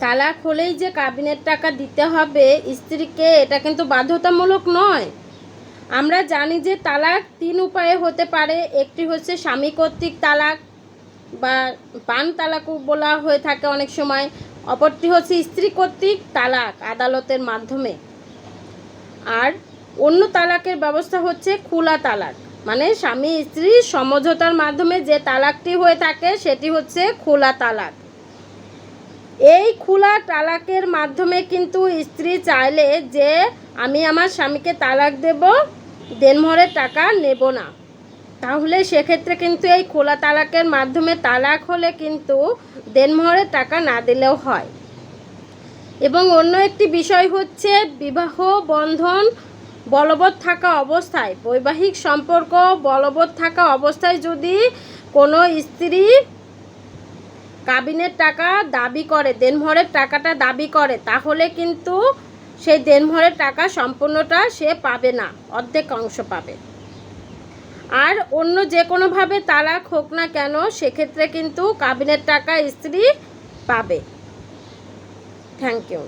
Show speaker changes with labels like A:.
A: তালাক হলেই যে কাবিনের টাকা দিতে হবে, স্ত্রীকে, এটা কিন্তু বাধ্যতামূলক নয়। আমরা জানি যে তালাক তিন উপায়ে হতে পারে। একটি হচ্ছে স্বামী কর্তৃক তালাক বা পান তালাকও বলা হয়ে থাকে অনেক সময়। অপরটি হচ্ছে স্ত্রী কর্তৃক তালাক আদালতের মাধ্যমে। আর অন্য তালাকের ব্যবস্থা হচ্ছে খোলা তালাক। মানে স্বামী স্ত্রী সমঝোতার মাধ্যমে যে তালাকটি হয়ে থাকে, সেটি হচ্ছে খোলা তালাক। এই খোলা তালাকের মাধ্যমে কিন্তু স্ত্রী চাইলে যে আমি আমার স্বামীকে তালাক দেব দেনমোহরের টাকা নেব না। তাহলে সেক্ষেত্রে কিন্তু এই খোলা তালাকের মাধ্যমে তালাক হলে কিন্তু দেনমোহরের টাকা না দিলেও হয়। এবং অন্য একটি বিষয় হচ্ছে বিবাহ বন্ধন বলবৎ থাকা অবস্থায়, বৈবাহিক সম্পর্ক বলবৎ থাকা অবস্থায় যদি কোনো স্ত্রী কাবিনের টাকা দাবি করে, দেনভরের টাকাটা দাবি করে, তাহলে কিন্তু সেই দেনভরের টাকা সম্পূর্ণটা সে পাবে না, অর্ধেক অংশ পাবে। আর অন্য যে কোনোভাবে তালাক হোক না কেন, সেক্ষেত্রে কিন্তু কাবিনের টাকা স্ত্রী পাবে। Thank you